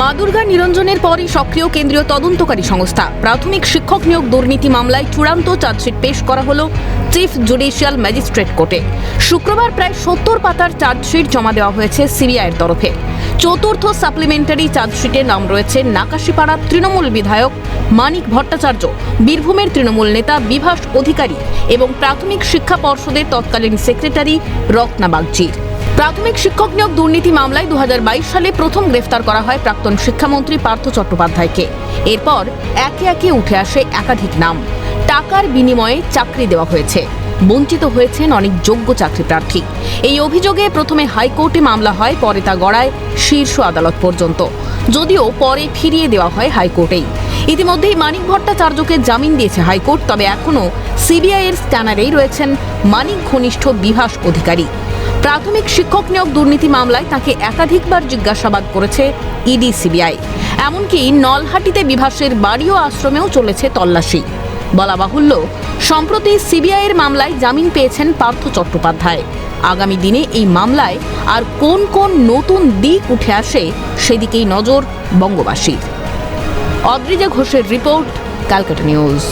মা দুর্গা নিরঞ্জনের পরই সক্রিয় কেন্দ্রীয় তদন্তকারী সংস্থা। প্রাথমিক শিক্ষক নিয়োগ দুর্নীতি মামলায় চূড়ান্ত চার্জশিট পেশ করা হলো চিফ জুডিশিয়াল ম্যাজিস্ট্রেট কোর্টে। শুক্রবার প্রায় সত্তর পাতার চার্জশিট জমা দেওয়া হয়েছে সিবিআইয়ের তরফে। চতুর্থ সাপ্লিমেন্টারি চার্জশিটে নাম রয়েছে নাকাশিপাড়ার তৃণমূল বিধায়ক মানিক ভট্টাচার্য, বীরভূমের তৃণমূল নেতা বিভাস অধিকারী এবং প্রাথমিক শিক্ষা পর্ষদের তৎকালীন সেক্রেটারি রত্না বাগচির। প্রাথমিক শিক্ষক নিয়োগ দুর্নীতি মামলায় দু হাজার বাইশ সালে প্রথম গ্রেফতার করা হয় প্রাক্তন শিক্ষামন্ত্রী পার্থ চট্টোপাধ্যায়কে। এরপর একে একে উঠে আসে একাধিক নাম। টাকার বিনিময়ে চাকরি দেওয়া হয়েছে। বঞ্চিত হয়েছেন অনেক যোগ্য চাকরি প্রার্থী। এই অভিযোগে প্রথমে হাইকোর্টে মামলা হয়, পরে তা গড়ায় শীর্ষ আদালত পর্যন্ত। যদিও পরে ফিরিয়ে দেওয়া হয় হাইকোর্টেই। ইতিমধ্যেই মানিক ভট্টাচার্যকে জামিন দিয়েছে হাইকোর্ট, তবে এখনও সিবিআইয়ের স্ক্যানারেই রয়েছেন মানিক ঘনিষ্ঠ বিভাস অধিকারী। প্রাথমিক শিক্ষক নিয়োগ দুর্নীতি মামলায় তাকে একাধিকবার জিজ্ঞাসাবাদ করেছে ইডি সিবিআই। এমনকি নলহাটিতে বিভাসের বাড়ি ও আশ্রমেও চলেছে তল্লাশি। বলা বাহুল্য, সম্প্রতি সিবিআইয়ের মামলায় জামিন পেয়েছেন পার্থ চট্টোপাধ্যায়। আগামী দিনে এই মামলায় আর কোন কোন নতুন দিক উঠে আসে সেদিকেই নজর বঙ্গবাসীর। অদ্রিজা ঘোষের রিপোর্ট, ক্যালকাটা নিউজ।